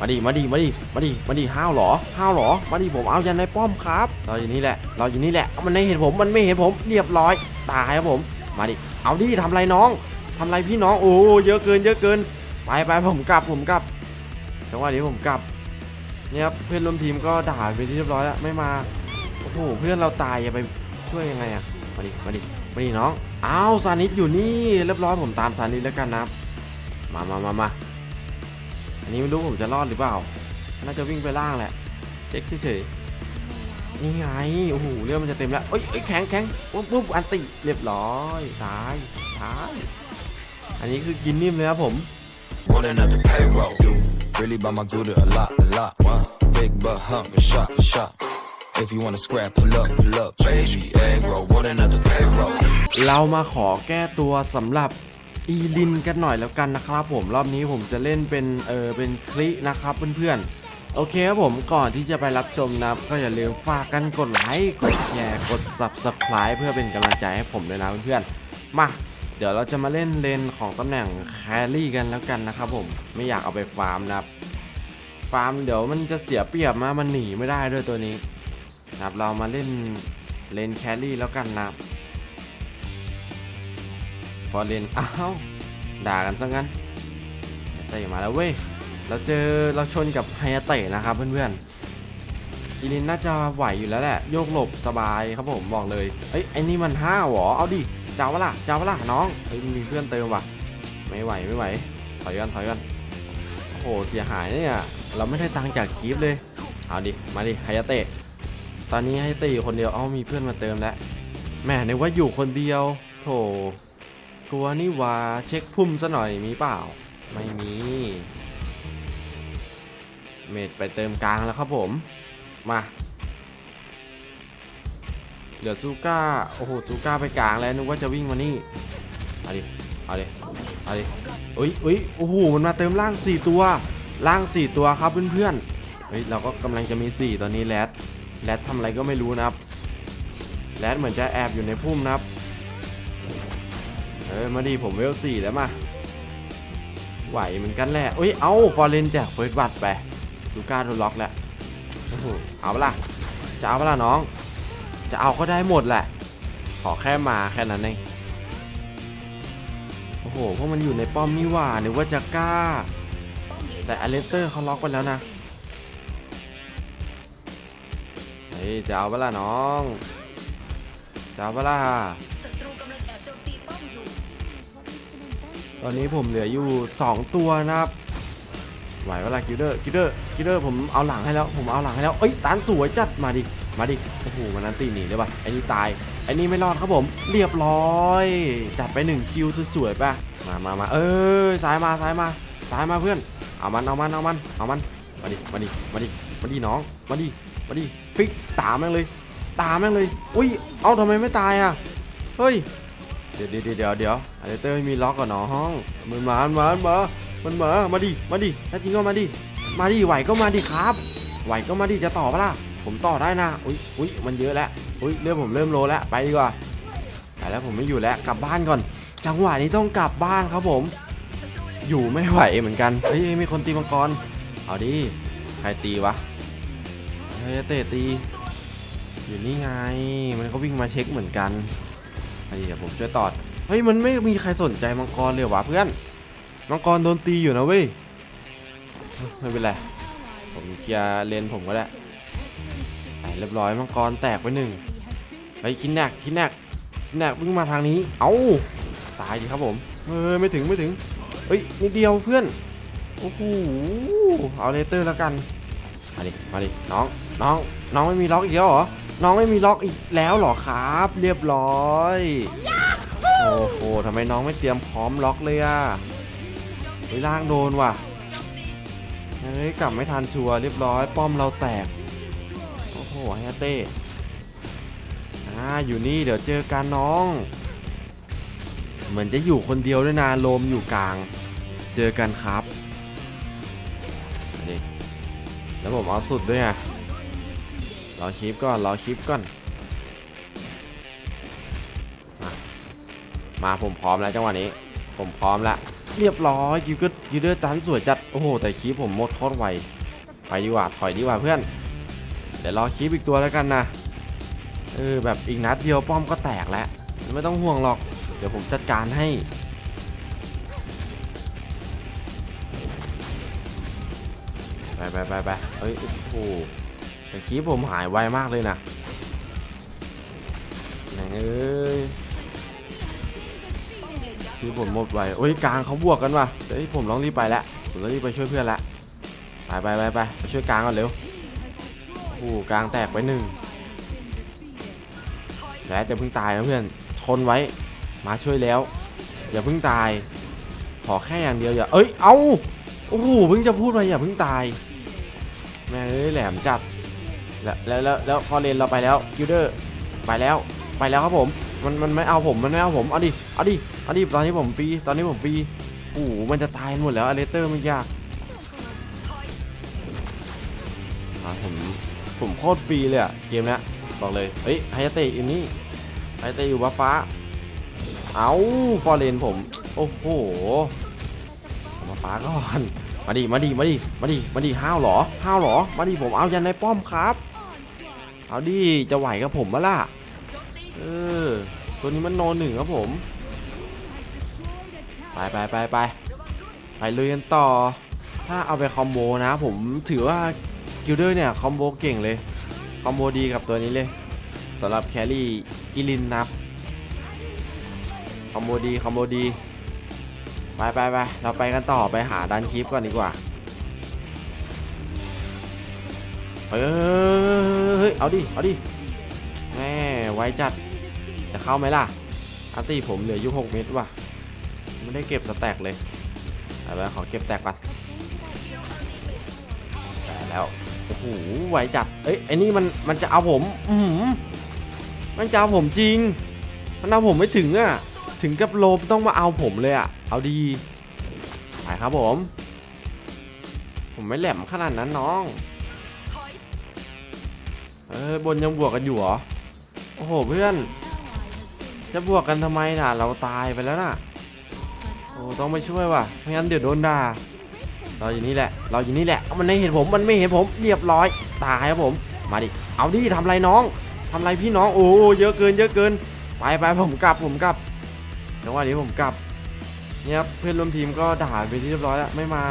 มาดิ มาดิ มาดิ มาดิ มาดิห้าวหรอห้าวหรอ มาดิผมเอายันในป้อมครับ เราอยู่นี่แหละ เราอยู่นี่แหละ มันไม่เห็นผม มันไม่เห็นผม เรียบร้อย ตายครับผม มาดิ เอาดิทำไรน้องทำไรพี่น้อง โอ้เยอะเกิน เยอะเกิน ไปไปผมกลับ ผมกลับจังหวะนี้ผมกลับ เนี่ยครับเพื่อนร่วมทีมก็ด่าไปที่เรียบร้อยแล้ว ไม่มา โอ้โห เพื่อนเราตายอย่าไปช่วยยังไงอะมาดิ มาดิ มาดิน้อง อ้าวซานิสอยู่นี่ เรียบร้อยผมตามซานิสแล้วกันนะ มามามามา อันนี้ไม่รู้ผมจะรอดหรือเปล่า น่าจะวิ่งไปล่างแหละ เช็คเฉยๆนี่ไง โอ้โห เรื่องมันจะเต็มแล้ว เอ้ยเอ้ยแข็งแข็งปุ๊บปุ๊บอันติ เรียบร้อย ตาย ตาย อันนี้คือกินนิ่มเลยครับผม Rolling up the payroll. Really by my good a lot, a lot. Big butt hump and shot for shot. If you wanna scrap, pull up, pull up, baby. Egg roll, rolling up the payroll. เรามาขอแก้ตัวสำหรับ อีลินกันหน่อยแล้วกันนะครับผมรอบนี้ผมจะเล่นเป็นเออเป็นคลินะครับเพื่อนๆ โอเคครับผมก่อนที่จะไปรับชมนะก็อย่าลืมฝากกันกดไลค์กดแชร์กด Subscribe เพื่อเป็นกำลังใจให้ผมด้วยนะเพื่อนๆ มาเดี๋ยวเราจะมาเล่นเลนของตำแหน่งแครี่กันแล้วกันนะครับผมไม่อยากเอาไปฟาร์มนะครับฟาร์มเดี๋ยวมันจะเสียเปรียบมามันหนีไม่ได้ด้วยตัวนี้นะครับเรามาเล่นเลนแครี่แล้วกันนะครับ ฟอร์เรนอ้าวด่ากันซะงั้นไฮเตะมาแล้วเว้ยเราเจอเราชนกับไฮยาเตะนะครับเพื่อนๆอีลินน่าจะไหวอยู่แล้วแหละ โยกหลบสบายครับผมบอกเลยเอ้ยไอ้นี่มันห้าวหรอเอาดิเจ้าวะล่ะเจ้าวะล่ะน้องเฮ้ยมีเพื่อนเติมว่ะไม่ไหวไม่ไหวถอยกันถอยกันโอ้โหเสียหายเนี่ยเราไม่ได้ตังค์จากคลิปเลยเอาดิมาดิไฮยาเตะตอนนี้ไฮยาเตะอยู่คนเดียวเอ้ามีเพื่อนมาเติมแล้วแหม่นึกว่าอยู่คนเดียว โถ กลัวนี่ว่าเช็คพุ่มซะหน่อยมีเปล่า ไม่มี เมดไปเติมกลางแล้วครับผม มาเดี๋ยวซูก้า โอ้โหซูก้าไปกลางแล้วนึกว่าจะวิ่งมานี่เอาดิเอาดิเอาดิอุ้ยอุ้ยโอ้โหมันมาเติมล่าง 4 ตัว ล่าง 4 ตัวครับเพื่อนๆเฮ้ยเราก็กำลังจะมี 4 ตอนนี้แรดแรดทำอะไรก็ไม่รู้นะครับแรดเหมือนจะแอบอยู่ในพุ่มนะครับ เออมาดีผมเวลสี่แล้วมาไหวเหมือนกันแหละเอ้ยเอาฟอร์เรนแจกเฟิร์สบัตไปซูก้าโดนล็อกแล้วโอ้โหเอาเปล่าจะเอาเปล่าน้อง จะเอาก็ได้หมดแหละ ขอแค่มาแค่นั้นเองโอ้โหพวกมันอยู่ในป้อมนี่หว่านึกว่าจะกล้า แต่อเลสเตอร์เขาล็อกไปแล้วนะเฮ้ยจะเอาเปล่าน้องจะเอาเปล่า ตอนนี้ผมเหลืออยู่ 2 ตัวนะครับไหวเวลากิลเดอร์กิลเดอร์กิลเดอร์ผมเอาหลังให้แล้วผมเอาหลังให้แล้วเอ้ยตานสวยจัดมาดิมาดิโอ้โหมันนั้นตีหนีเลยป่ะไอ้นี่ตายไอ้นี่ไม่รอดครับผม เรียบร้อย จัดไป1คิวสวยๆป่ะมามามาเอ้ยซ้ายมาซ้ายมาซ้ายมาเพื่อนเอามันเอามันเอามันเอามันมาดิมาดิมาดิมาดิน้องมาดิมาดิฟิกตามแม่งเลย ตามแม่งเลยอุ้ยเอาทำไมไม่ตายอะเฮ้ย เดี๋ยวเดี๋ยวเดี๋ยวเดี๋ยวอะไรเตอร์ไม่มีล็อกก่อนน้องมันมามันมามันมามันมามาดิมาดิถ้าจริงก็มาดิมาดิไหวก็มาดิครับ ไหวก็มาดิจะต่อปะล่ะผมต่อได้นะอุ้ยอุ้ยมันเยอะแล้วอุ้ยเริ่มผมเริ่มโลแล้วไปดีกว่าไปแล้วผมไม่อยู่แล้วกลับบ้านก่อน จังหวะนี้ต้องกลับบ้านครับผม อยู่ไม่ไหวเหมือนกันเฮ้ยมีคนตีมังกรเอาดิใครตีวะเฮ้ยเตะตีอยู่นี่ไง มันก็วิ่งมาเช็คเหมือนกัน ไอ้เดี๋ยวผมช่วยตอด เฮ้ยมันไม่มีใครสนใจมังกรเลยวะเพื่อน มังกรโดนตีอยู่นะเว้ย ไม่เป็นไร ผมเคลียร์เลนผมก็ได้ไปเรียบร้อยมังกรแตกไปหนึ่งไปคินแนกคินแนกคินแนกวิ่งมาทางนี้ เอ้าตายดิครับผมเฮ้ยไม่ถึงไม่ถึง เฮ้ยนิดเดียวเพื่อน โอ้โห เอาเลเตอร์แล้วกัน มาดิ มาดิ น้อง น้อง น้องไม่มีล็อกอีกแล้วเหรอ น้องไม่มีล็อกอีกแล้วหรอครับ เรียบร้อย โอ้โหทำไมน้องไม่เตรียมพร้อมล็อกเลยอะเฮ้ยล่างโดนว่ะเฮ้ยกลับไม่ทันชัวเรียบร้อย ป้อมเราแตก โอ้โหแฮตเต้อ่าอยู่นี่เดี๋ยวเจอกันน้อง เหมือนจะอยู่คนเดียวด้วยนะโลมอยู่กลาง เจอกันครับนี่แล้วผมเอาสุดด้วยไง อคลิปก่อนรอคลิปก่อนมามาผมพร้อมแล้วจังหวะนี้ ผมพร้อมแล้วเรียบร้อยกิวก็กิวเดอร์ตันสวยจัด โอ้โห แต่คีบผมหมดโคตรไว ไปดีกว่า ถอยดีกว่าเพื่อน เดี๋ยวรอคีบอีกตัวแล้วกันนะ เออ แบบอีกนัดเดียวป้อมก็แตกแล้ว ไม่ต้องห่วงหรอก เดี๋ยวผมจัดการให้ไปไปไปไปเฮ้ย โอ้โห แต่คีบผมหายไวมากเลยนะไหนเอ้ยคือผมหมดไวโอ้ยกลางเขาบวกกันว่ะเฮ้ยผมต้องรีบไปแล้วผมต้องรีบไปช่วยเพื่อนละไปไปไปไปไปช่วยกลางก่อนเร็วโอ้กลางแตกไปหนึ่งแล้วจะเพิ่งตายนะเพื่อนชนไว้มาช่วยแล้วอย่าเพิ่งตาย ขอแค่อย่างเดียวอย่าเอ้ยเอาโอ้โหเพิ่งจะพูดไปอย่าเพิ่งตาย แม่เอ้ยแหลมจัด แล้วแล้วแล้วแล้วพอเลนเราไปแล้วกิลเดอร์ไปแล้วไปแล้วครับผมมันมันไม่เอาผมมันไม่เอาผมเอาดิเอาดิเอาดิตอนนี้ผมฟรีตอนนี้ผมฟรีโอ้โหมันจะตายหมดแล้วอเลเตอร์ไม่ยากอะผมผมโคตรฟรีเลยอะเกมเนี้ยบอกเลยเฮ้ยไฮเตะอยู่นี่ไฮเตะอยู่บัฟฟ้า เอาฟอร์เรนผม โอ้โหผมบัฟฟ้าก่อน มาดิมาดิมาดิมาดิมาดิห้าวหรอห้าวหรอ มาดิผมเอายันในป้อมครับ เอาดิจะไหวกับผมมะล่ะ เออ ตัวนี้มันโนหนึ่งครับผม ไปไปไปไปไปลุยกันต่อ ถ้าเอาไปคอมโบนะ ผมถือว่ากิลเดอร์เนี่ยคอมโบเก่งเลย คอมโบดีกับตัวนี้เลยสำหรับแครี่อิลินนับ คอมโบดีคอมโบดีไปไปไปเราไปกันต่อไปหาดันคลิปก่อนดีกว่าเฮ้ย เอาดิ เอาดิ แม่ไวจัด จะเข้าไหมล่ะ อาร์ตี้ผมเหลืออยู่6เม็ดว่ะ ไม่ได้เก็บสแต็กเลยเอาไปขอเก็บแตกก่อนได้แล้ว โอ้โห ไวจัด เอ้ยไอ้นี่มันมันจะเอาผม อือหือมันจะเอาผมจริง มันเอาผมไม่ถึงอะ ถึงกับโลมต้องมาเอาผมเลยอะ เอาดีไปครับผม ผมไม่แหลมขนาดนั้นน้อง เออบนยังบวกกันอยู่เหรอ โอ้โหเพื่อน จะบวกกันทำไมน่ะ เราตายไปแล้วน่ะ โอ้ต้องไปช่วยว่ะไม่งั้นเดี๋ยวโดนด่า เราอยู่นี่แหละ เราอยู่นี่แหละ มันไม่เห็นผม มันไม่เห็นผม เรียบร้อย ตายครับผม มาดิ เอาดิทำไรน้องทำไรพี่น้อง โอ้เยอะเกิน เยอะเกิน ไปไปผมกลับ ผมกลับจังหวะนี้ผมกลับ เนี่ยเพื่อนร่วมทีมก็ด่าไปที่เรียบร้อยแล้ว ไม่มา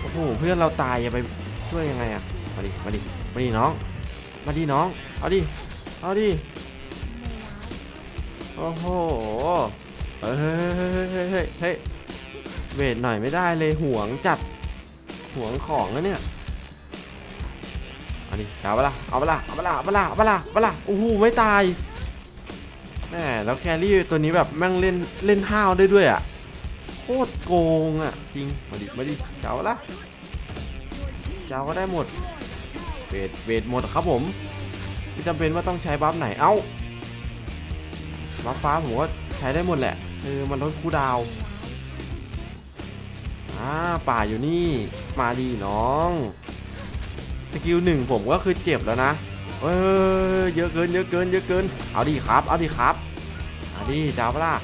โอ้โห เพื่อนเราตายอย่าไปช่วยยังไงอะมาดิ มาดิ มาดิน้อง มาดิน้อง เอาดิ เอาดิ โอ้โห เฮ้ยเฮ้ยเฮ้ยเฮ้เฮ้เวทหน่อยไม่ได้เลยห่วงจัดห่วงของนะเนี่ยเอาดิเอาเปะล่าเอาเปะล่าเอาเปะล่าเอาเปะล่าเอาเปะล่าเอาเปะล่าโอ้โหไม่ตายแม่แล้วแครี่ตัวนี้แบบแม่งเล่นเล่นห้าวได้ด้วยอะโคตรโกงอะจริงมาดิมาดิเจ้าละเจ้าก็ได้หมด เวทเวทหมดครับผม ไม่จำเป็นว่าต้องใช้บัฟไหน เอ้า บัฟฟ้าผมว่าใช้ได้หมดแหละเออมันลดคูดาวอ่าป่าอยู่นี่ มาดีน้อง สกิลหนึ่งผมก็คือเจ็บแล้วนะ เออเยอะเกินเยอะเกินเยอะเกิน เอาดีครับ เอาดีครับ เอาดีจ้าปล่ะ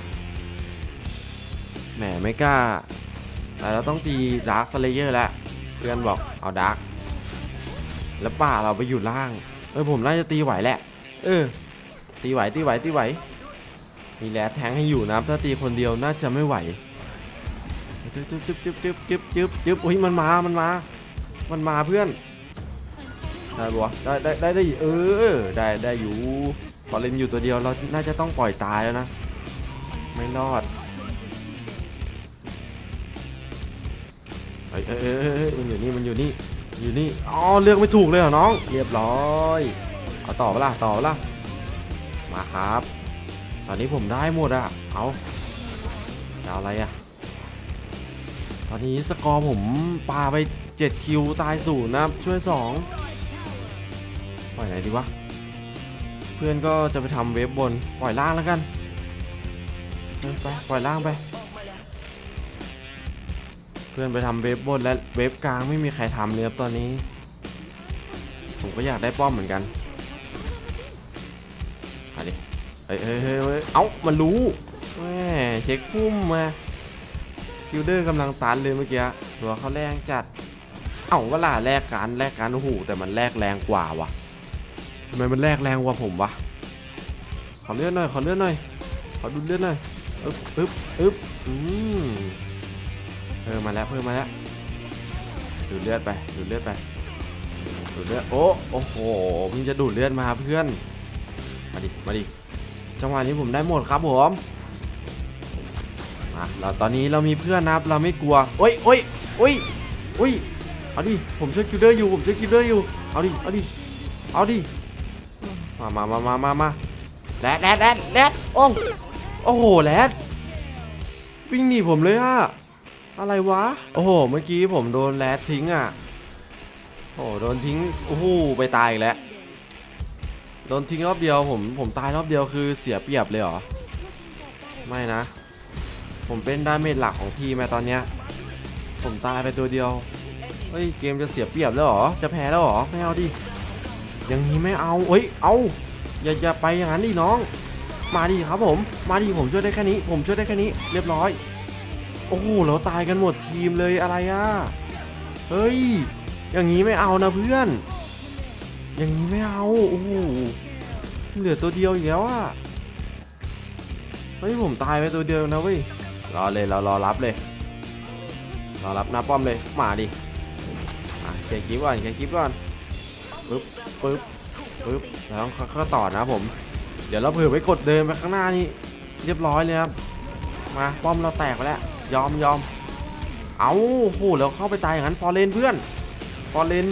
แหมไม่กล้าแต่เราต้องตีดาร์คสเลเยอร์แล้ว เพื่อนบอกเอาดาร์ค แล้วป่าเราไปอยู่ล่าง เออผมน่าจะตีไหวแหละ เออ ตีไหวตีไหวตีไหว มีแรดแทงให้อยู่นะถ้าตีคนเดียวน่าจะไม่ไหวจึ๊บจึ๊บจึ๊บจึ๊บจึ๊บจึ๊บจึ๊บจึ๊บอุ้ยมันมามันมา มันมาเพื่อนได้ปะวได้ได้ได้ได้เออได้ได้อยู่พอเล่นอยู่ตัวเดียวเราน่าจะต้องปล่อยตายแล้วนะ ไม่รอดเฮ้ยเอ้เอ้ยเอ้ยเอ้ยมันอยู่นี่มันอยู่นี่ อยู่นี่ อ๋อ เลือกไม่ถูกเลยเหรอน้อง เรียบร้อย เอาต่อปะล่ะ ต่อปะล่ะ มาครับ ตอนนี้ผมได้หมดอะเอาจะเอาอะไรอะตอนนี้สกอร์ผมปาไป 7 คิวตายศูนย์นะช่วย2ปล่อยไหนดีวะ เพื่อนก็จะไปทำเวฟบน ปล่อยล่างแล้วกัน ไป ปล่อยล่างไป พื่อนไปทำเวฟบนและเวฟกลางไม่มีใครทำเลยครับตอนนี้ ผมก็อยากได้ป้อมเหมือนกันเอาดิเฮ้ยเฮ้ยเฮ้ยเอ้ามันรู้แม่เช็คพุ่มมากิลเดอร์กำลังตันเลยเมื่อกี้ตัวเขาแรงจัด เอ้าว่าล่ะแลกกันแลกกันโอ้โหแต่มันแลกแรงกว่าวะทำไมมันแลกแรงกว่าผมวะขอเลื่อนหน่อยขอเลื่อนหน่อยขอดูเลื่อนหน่อยอึ๊บอึ๊บอึ๊บอืม เพิ่มมาแล้วเพิ่มมาแล้วดูดเลือดไปดูดเลือดไปดูดเลือดโอ้โอ้โหเพิ่งจะดูดเลือดมาเพื่อนมาดิมาดิจังหวะนี้ผมได้หมดครับผมมาเราตอนนี้เรามีเพื่อนนะครับเราไม่กลัวโอ้ยโอ้ยโอ้ยโอ้ยเอาดิผมช่วยกิลเดอร์อยู่ผมช่วยกิลเดอร์อยู่เอาดิเอาดิเอาดิมามามามามามาแรดแรดแรดแรดโอ้โอ้โหแรดวิ่งหนีผมเลยอะ อะไรวะ โอ้โห เมื่อกี้ผมโดนแรดทิ้งอะโอ้โห โดนทิ้ง โอ้โห ไปตายอีกแล้ว โดนทิ้งรอบเดียวผม ผมตายรอบเดียวคือเสียเปรียบเลยเหรอ ไม่นะ ผมเป็นดาเมจหลักของทีมอะตอนเนี้ย ผมตายไปตัวเดียว เฮ้ย เกมจะเสียเปรียบแล้วเหรอ จะแพ้แล้วเหรอ ไม่เอาดิ อย่างนี้ไม่เอา เฮ้ย เอา อย่าอย่าไปอย่างนั้นดิน้อง มาดิครับผม มาดิผมช่วยได้แค่นี้ ผมช่วยได้แค่นี้ เรียบร้อย โอ้โหเราตายกันหมดทีมเลยอะไรอะ เฮ้ย อย่างนี้ไม่เอานะเพื่อน อย่างนี้ไม่เอา โอ้โห เหลือตัวเดียวอีกแล้วอะ เฮ้ยผมตายไปตัวเดียวนะเว้ย รอเลยเรารอรับเลย รอรับหน้าป้อมเลย มาดิเคลียร์คลิปก่อนเคลียร์คลิปก่อนปึ๊บปึ๊บปึ๊บแล้วต้องเข้าต่อนะผม เดี๋ยวเราเผื่อไปกดเดินไปข้างหน้านี่เรียบร้อยเลยครับ มาป้อมเราแตกไปแล้ว ยอมยอมเอาโหแล้วเข้าไปตายอย่างนั้นฟอร์เรนเพื่อนฟอร์เรน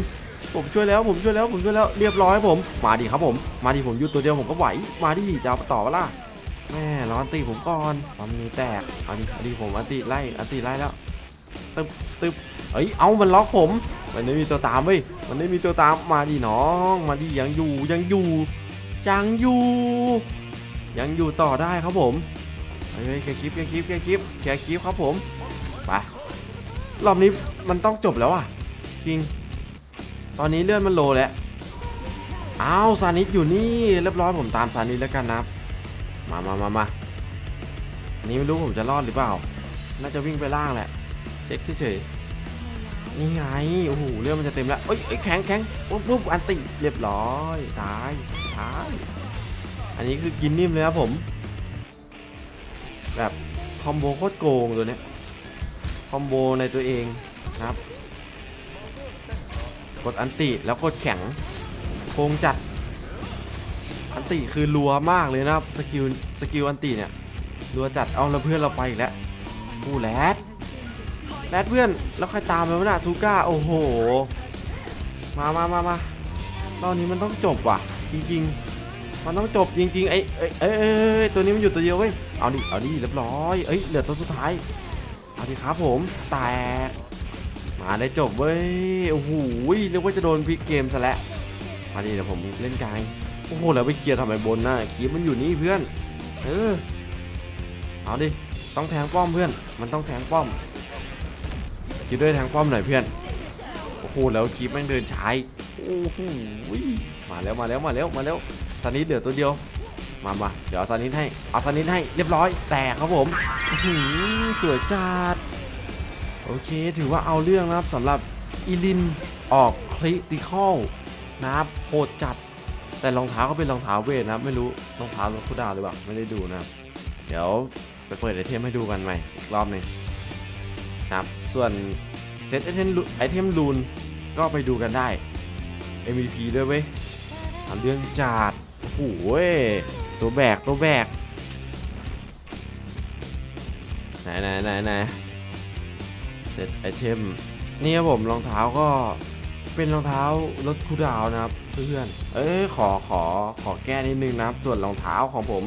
ผมช่วยแล้วผมช่วยแล้วผมช่วยแล้วเรียบร้อยผม มาดิครับผม มาดิผมอยู่ตัวเดียวผมก็ไหว มาดิจะเอาต่อวะล่ะแม่รออันตีผมก่อนตอนนี้แตกเอาดิเอาดิผมอันตีไล่อันตีไล่แล้วตึ๊บตึ๊บเอ้ยเอามันล็อกผม มันไม่มีตัวตามเว้ยมันไม่มีตัวตามมาดิน้อง มาดิยังอยู่ยังอยู่ยังอยู่ ยังอยู่ต่อได้ครับผม เฮ้ยแค่คลิปแค่คลิปแค่คลิปแค่คลิปครับผมไปรอบนี้มันต้องจบแล้วอะจริง ตอนนี้เลื่อนมันโลแล้วอ้าวซานิสอยู่นี่เรียบร้อยผมตามซานิสแล้วกันนะมามามามาอันนี้ไม่รู้ผมจะรอดหรือเปล่า น่าจะวิ่งไปล่างแหละ เช็คเฉยนี่ไงโอ้โหเรื่องมันจะเต็มแล้วเอ้ยเอ้ยแข็งแข็งปุ๊บปุ๊บอันติเรียบร้อยตายตายอันนี้คือกินนิ่มเลยครับผม แบบคอมโบโคตรโกงตัวเนี้ยคอมโบในตัวเองนะครับ กดอันติแล้วกดแข็งโกงจัด อันติคือรัวมากเลยนะครับสกิลสกิลอันติเนี่ยรัวจัดเอาแล้วเพื่อนเราไปอีกแล้วผู้แรดแรดเพื่อนแล้วใครตามไปวะน่ะทูก้าโอ้โห มามามามาตอนนี้มันต้องจบว่ะ จริง ๆ มันต้องจบจริงๆไอ้เอ้ยเอ้ตัวนี้มันอยู่ตัวเดียวเว้ยเอาดิเอาดิเรียบร้อยเอ้ยเหลือตัวสุดท้ายเอาดิครับผมแตกมาได้จบเว้ยโอ้โหนึกว่าจะโดนพลิกเกมซะแล้วมาดิเดี๋ยวผมเล่นกลางโอ้โหแล้วไปเคลียร์ทำไมบนน่ะคีบมันอยู่นี่เพื่อนเออเอาดิต้องแทงป้อมเพื่อน มันต้องแทงป้อมคิดด้วยแทงป้อมหน่อยเพื่อนโอ้โหแล้วคลิปแม่งเดินช้าอีกโอ้โหมาแล้วมาแล้วมาแล้วมาแล้ว ซานิดเดือตัวเดียว มามาเดี๋ยวเอาซานิดให้ เอาซานิดให้เรียบร้อย แตกครับผมหือสวยจัด โอเค ถือว่าเอาเรื่องนะครับสำหรับอีลินออกคริติคอลนะครับโหดจัด แต่รองเท้าก็เป็นรองเท้าเวทนะครับ ไม่รู้รองเท้ารถคู่ดาวหรือเปล่า ไม่ได้ดูนะครับ เดี๋ยวไปเปิดไอเทมให้ดูกันใหม่อีกรอบหนึ่งนะครับ ส่วนเซตไอเทมไอเทมลูนก็ไปดูกันได้ MVP ด้วยเว้ยทำเรื่องจัด โอ้โหเว้ยตัวแบกตัวแบกไหนไหนไหนไหนเซตไอเทมนี่ครับผมรองเท้าก็เป็นรองเท้ารถคูดาวนะครับเพื่อนเอ้ยขอขอขอแก้นิดนึงนะครับส่วนรองเท้าของผม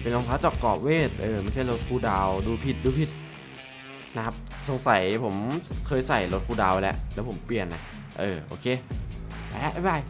เป็นรองเท้าจอกกรอบเวทเออไม่ใช่รถคูดาวดูผิดดูผิดนะครับสงสัยผมเคยใส่รถคูดาวแล้วแล้วผมเปลี่ยนนะเออโอเคไปละบ๊ายบาย